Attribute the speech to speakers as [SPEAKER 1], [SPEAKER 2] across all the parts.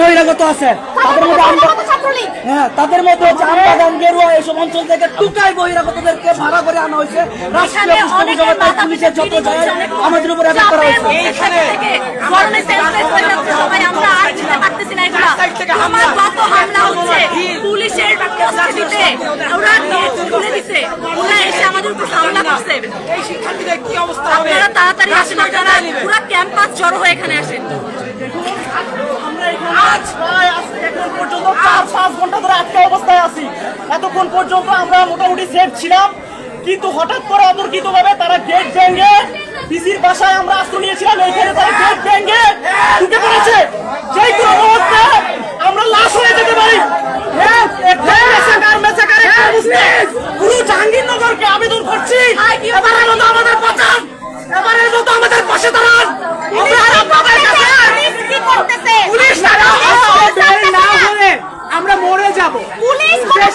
[SPEAKER 1] বহিরাগত আছে। তাদের মধ্যে হ্যাঁ তাদের মধ্যে হচ্ছে আমবাগান গেরুয়া এইসব অঞ্চল থেকে টুকাই বহিরাগতদেরকে ভাড়া করে আনা হয়েছে। রাষ্ট্রীয় পুলিশের যত যায় আমাদের উপরে অ্যাটাক করা হয়েছে।
[SPEAKER 2] হয়ে পুলিশের তাড়াতাড়ি আসেন আপনারা পুরো ক্যাম্পাস জড়ো হয়ে এখানে আসেন।
[SPEAKER 1] আমরা তারা তারা হয়ে আবেদন করছি। এবারের মতো আমাদের এবারের মতো আমাদের পাশে দাঁড়ান আমরা আর আপনাদের কাছে
[SPEAKER 2] কি করতেছে
[SPEAKER 1] পুলিশ না বের না হলে আমরা মরে যাব।
[SPEAKER 2] পুলিশ কোনো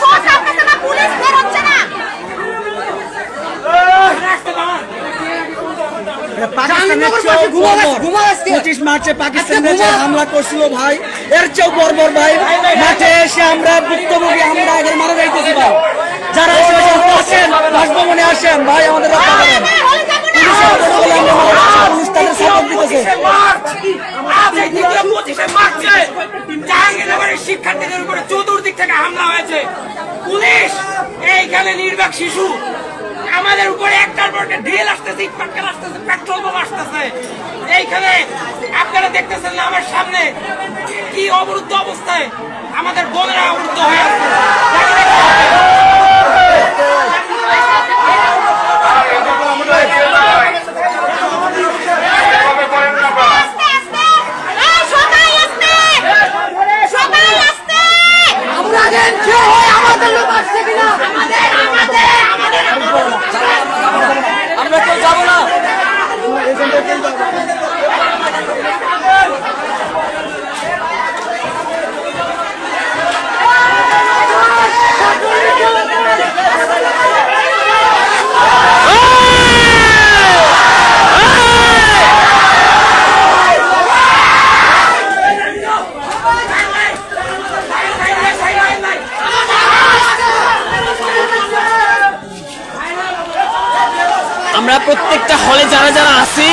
[SPEAKER 2] না পুলিশ বের হচ্ছে না।
[SPEAKER 1] মার্চে পাকিস্তানের যে হামলা করছিল ভাই। এর চেয়েও বর্বর ভাই। মাঠে এসে আমরা ভুক্তভোগী আমরা এখন মারা যাইতেছি ভাই। যারা আসেন বাসভবনে আসেন ভাই আমাদের
[SPEAKER 3] শিক্ষার্থীদের উপরে চতুর্দিক থেকে হামলা হয়েছে। পুলিশ, এইখানে নির্বাক শিশু। আমাদের উপরে একটার পর ঢিল আসতেছে ইটপাটকাল আসতেছে, পেট্রোল বোম আসতেছে। এইখানে আপনারা দেখতেছেন না আমার সামনে কি অবরুদ্ধ অবস্থায় আমাদের বোনেরা অবরুদ্ধ হয়ে আছে জানি না কি হবে।
[SPEAKER 2] আস্তে আস্তে এই সবাই আস্তে সবাই আস্তে আমরা দেখছি ওই আমাদের লোক আসছে কিনা আমাদের আমাদের আমাদের
[SPEAKER 1] আমরা কেউ যাব না
[SPEAKER 4] আমরা প্রত্যেকটা হলে যারা যারা আছি,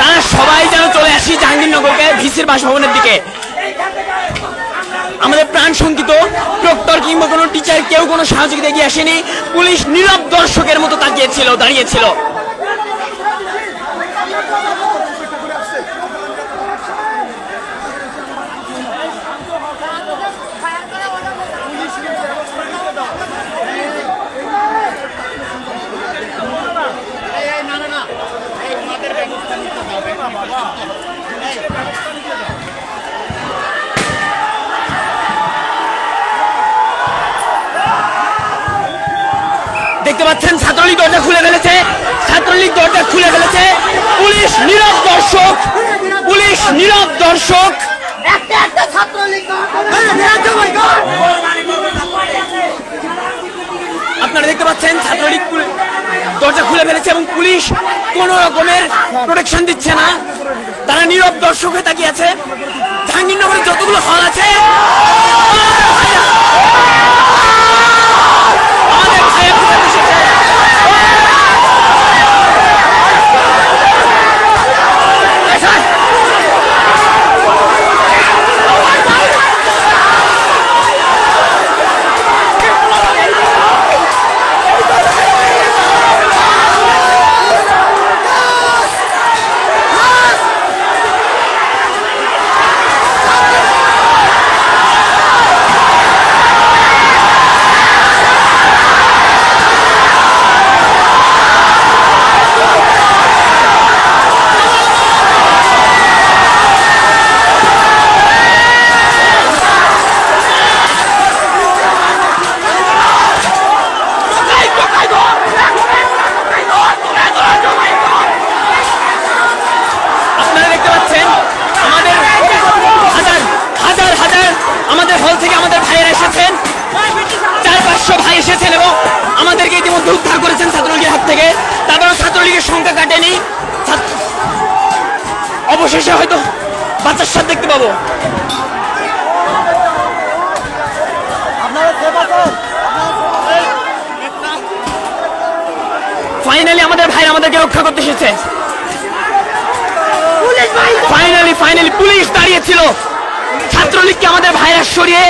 [SPEAKER 4] তারা সবাই যেন চলে আসি জাহাঙ্গীরনগরকে ভিসির বাসভবনের দিকে। আমাদের প্রাণ শঙ্কিত, প্রক্টর কিংবা কোনো টিচার কেউ কোনো সাহায্য এগিয়ে আসেনি। পুলিশ নীরব দর্শকের মতো তাকিয়েছিল, দাঁড়িয়েছিল। দেখতে পাচ্ছেন ছাত্রলীগ দরজা খুলে ফেলেছে। ছাত্রলীগ দরজা খুলে ফেলেছে। পুলিশ নীরব দর্শক। পুলিশ নীরব দর্শক। আপনারা দেখতে পাচ্ছেন ছাত্রলীগ দরজা খুলে ফেলেছে এবং পুলিশ কোন রকমের প্রোটেকশন দিচ্ছে না। তারা নীরব দর্শক হয়ে তাকিয়ে আছে। জাহাঙ্গীরনগরের যতগুলো হল আছে শিক্ষকের সংখ্যা কাটেনি। অবশেষে হয়তো বাচ্চার সাথে দেখতে পাবো। ফাইনালি আমাদের ভাই আমাদেরকে রক্ষা করতে এসেছে। ফাইনালি ফাইনালি পুলিশ দাঁড়িয়েছিল। ছাত্রলীগকে আমাদের ভাইরা সরিয়ে